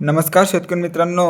नमस्कार शेतकरी मित्रांनो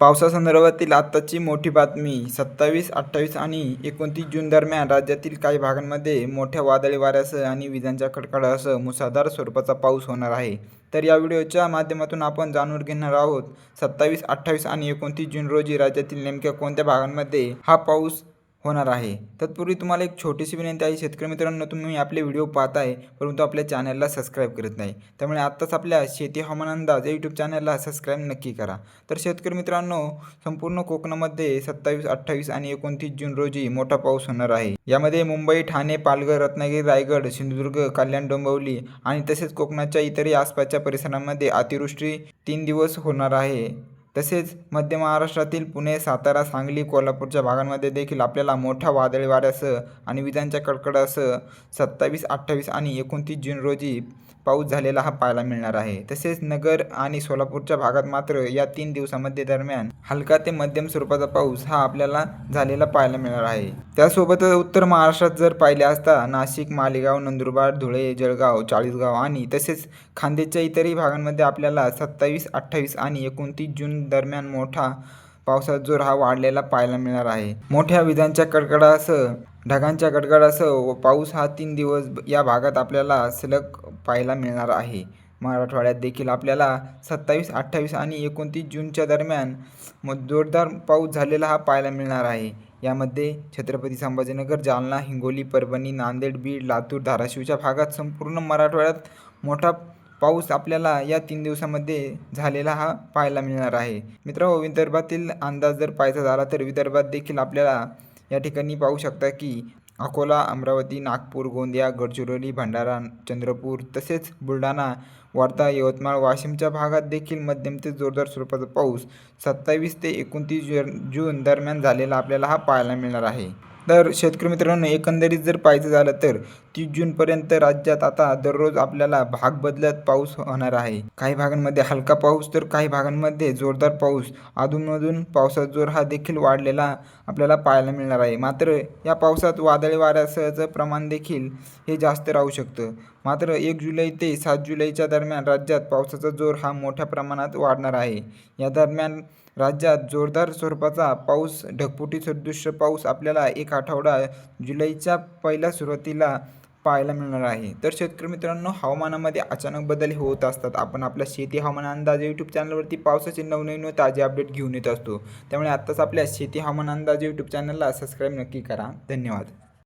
पावसासंदर्भातील आत्ताची मोठी बातमी सत्तावीस अठ्ठावीस आणि एकोणतीस जून दरम्यान राज्यातील काही भागांमध्ये मोठ्या वादळी वाऱ्यासह आणि विजांच्या कडकडासह मुसळधार स्वरूपाचा पाऊस होणार आहे. तर या व्हिडिओच्या माध्यमातून आपण जाणून घेणार आहोत सत्तावीस अठ्ठावीस आणि एकोणतीस जून रोजी राज्यातील नेमक्या कोणत्या भागांमध्ये हा पाऊस होणार आहे. तत्पूर्वी तुम्हाला एक छोटीशी विनंती आहे शेतकरी मित्रांनो तुम्ही आपले व्हिडिओ पाहताय परंतु आपल्या चॅनलला सबस्क्राईब करत नाही. त्यामुळे आत्ताच आपल्या शेती हवामान अंदाज या यूट्यूब चॅनलला सबस्क्राईब नक्की करा. तर शेतकरी मित्रांनो संपूर्ण कोकणामध्ये सत्तावीस अठ्ठावीस आणि एकोणतीस जून रोजी मोठा पाऊस होणार आहे. यामध्ये मुंबई ठाणे पालघर रत्नागिरी रायगड सिंधुदुर्ग कल्याण डोंबिवली आणि तसेच कोकणाच्या इतरही आसपासच्या परिसरांमध्ये अतिवृष्टी तीन दिवस होणार आहे. तसेच मध्य महाराष्ट्रातील पुणे सातारा सांगली कोल्हापूरच्या भागांमध्ये देखील आपल्याला मोठ्या वादळी वाऱ्यासह आणि विजांच्या कडकडासह सत्तावीस अठ्ठावीस आणि एकोणतीस जून रोजी पाऊस झालेला हा पाहायला मिळणार आहे. तसेच नगर आणि सोलापूरच्या भागात मात्र या तीन दिवसामध्ये दरम्यान हलका ते मध्यम स्वरूपाचा पाऊस हा आपल्याला झालेला पाहायला मिळणार आहे. त्यासोबतच उत्तर महाराष्ट्रात जर पाहिले असता नाशिक मालेगाव नंदुरबार धुळे जळगाव चाळीसगाव आणि तसेच खांदेच्या इतरही भागांमध्ये आपल्याला सत्तावीस अठ्ठावीस आणि एकोणतीस जून दरम्यान मोठा पावसाचा जोर हा वाढलेला पाहायला मिळणार आहे. मोठ्या विजांच्या कडकडासह ढगांच्या गडगडासह व पाऊस हा तीन दिवस या भागात आपल्याला सलग पाहायला मिळणार आहे. मराठवाड्यात देखील आपल्याला सत्तावीस अठ्ठावीस आणि एकोणतीस जूनच्या दरम्यान मग जोरदार पाऊस झालेला हा पाहायला मिळणार आहे. यामध्ये छत्रपती संभाजीनगर जालना हिंगोली परभणी नांदेड बीड लातूर धाराशिवच्या भागात संपूर्ण मराठवाड्यात मोठा पाऊस आपल्याला या तीन दिवसामध्ये झालेला हा पाहायला मिळणार आहे. मित्र विदर्भातील अंदाज जर पाहायचा झाला तर विदर्भात देखील आपल्याला या ठिकाणी पाहू शकता की अकोला अमरावती नागपूर गोंदिया गडचिरोली भंडारा चंद्रपूर तसेच बुलढाणा वर्धा यवतमाळ वाशिमच्या भागात देखील मध्यम ते जोरदार स्वरूपाचा पाऊस सत्तावीस ते एकोणतीस जून जून दरम्यान झालेला आपल्याला हा पाहायला मिळणार आहे. तर शेतकरी मित्रांनो एकंदरीत जर पाहायचं झालं तर तीस जूनपर्यंत राज्यात आता दररोज आपल्याला भाग बदलत पाऊस होणार आहे. काही भागांमध्ये हलका पाऊस तर काही भागांमध्ये जोरदार पाऊस. अधूनमधून पावसाचा जोर हा देखील वाढलेला आपल्याला पाहायला मिळणार आहे. मात्र या पावसात वादळी वाऱ्यासहचं प्रमाण देखील हे जास्त राहू शकतं. मात्र एक जुलै ते सात जुलैच्या दरम्यान राज्यात पावसाचा जोर हा मोठ्या प्रमाणात वाढणार आहे. या दरम्यान राज्यात जोरदार स्वरूपाचा पाऊस ढगफुटी सदृश्य पाऊस आपल्याला एक आठवडा जुलैच्या पहिल्या सुरुवातीला पाहायला मिळणार आहे. तर शेतकरी मित्रांनो हवामानामध्ये अचानक बदल होत असतात. आपण आपल्या शेती हवामान अंदाज यूट्यूब चॅनलवरती पावसाचे नवनवीन व ताजे अपडेट घेऊन येत असतो. त्यामुळे आत्ताच आपल्या शेती हवामान अंदाज यूट्यूब चॅनलला सबस्क्राईब नक्की करा. धन्यवाद.